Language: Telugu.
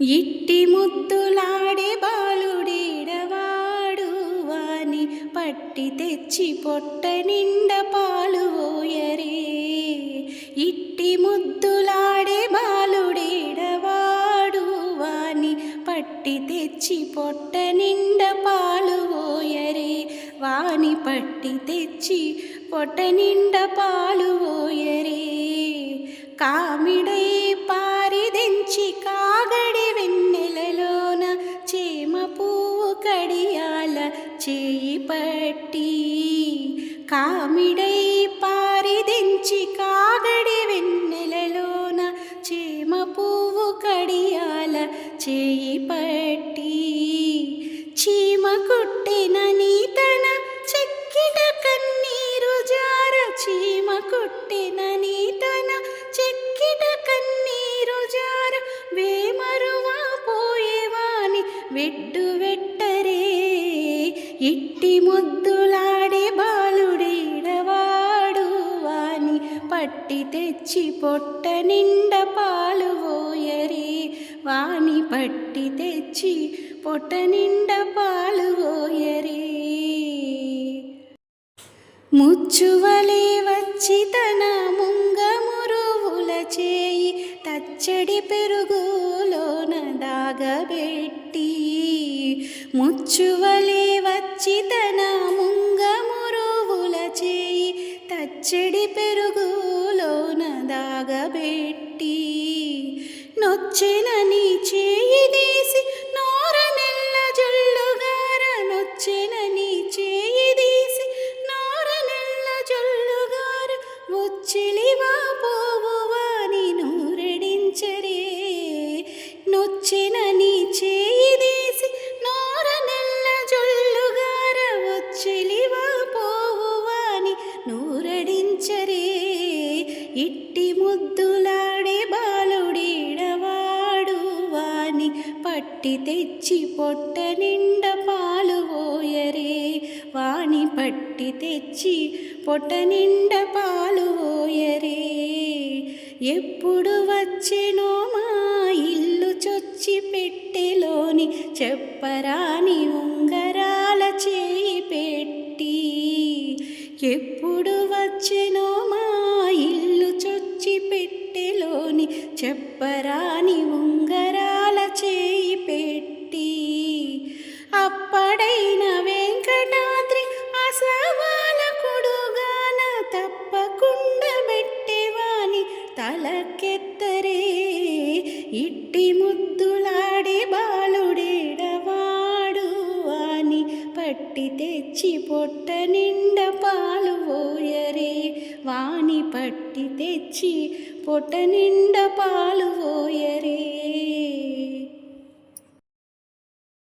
ఇట్టి ముద్దులాడే బాలుడేడవాడు వాని పట్టి తెచ్చి పొట్ట నిండ పాలు ఓయరే ఇట్టి ముద్దులాడే బాలుడేడవాడు వాని పట్టి తెచ్చి పొట్ట నిండ పాలు ఓయరే వాని పట్టి తెచ్చి పొట్ట నిండ పాలు ఓయరే కామిడై పారిదించి కాగ పట్టి కామిడై పారిదించి కాగడి వెన్నెలలోన చేమ పువ్వు కడియాల చేయి పట్టి. చీమ కుట్టిన నీతన చెక్కిన కన్నీరు జార చీమ కుట్టిన నీతన చెక్కిన కన్నీరు జార వేమరువా పోయేవాని వెడ్డు వెడ్డు ఇట్టి ముద్దులాడే బాలుడేడవాడు వాని పట్టి తెచ్చి పొట్ట నిండ పాలు ఓయరే వాని పట్టి తెచ్చి పొట్ట నిండ పాలు ఓయరే ముచ్చువలే వచ్చి తన ముంగ మురువుల చేయి తచ్చడి పెరుగులోన దాగబెట్టి ముచ్చువలే చితన ముంగమురువుల ముంగ చేయి తచ్చడి పెరుగులోన దాగబెట్టి నీ చేయి తీసి ఇట్టి ముద్దులాడే బాలుడీడవాడు వాని పట్టి తెచ్చి పొట్ట నిండ పాలు ఓయరే వాణి పట్టి తెచ్చి పొట్ట నిండ పాలు ఓయరే ఎప్పుడు వచ్చెనో మా ఇల్లు చొచ్చి పెట్టెలోని చెప్పరాని ఉంగరాల చేయి పెట్టి. తలకెత్తరే ఇట్టి ముద్దులాడి బాలుడేడవాడు అని పట్టి తెచ్చి పొట్ట నిండ పాలు పోయరే. వాణి పట్టి తెచ్చి పొట్ట నిండ పాలు పోయరే.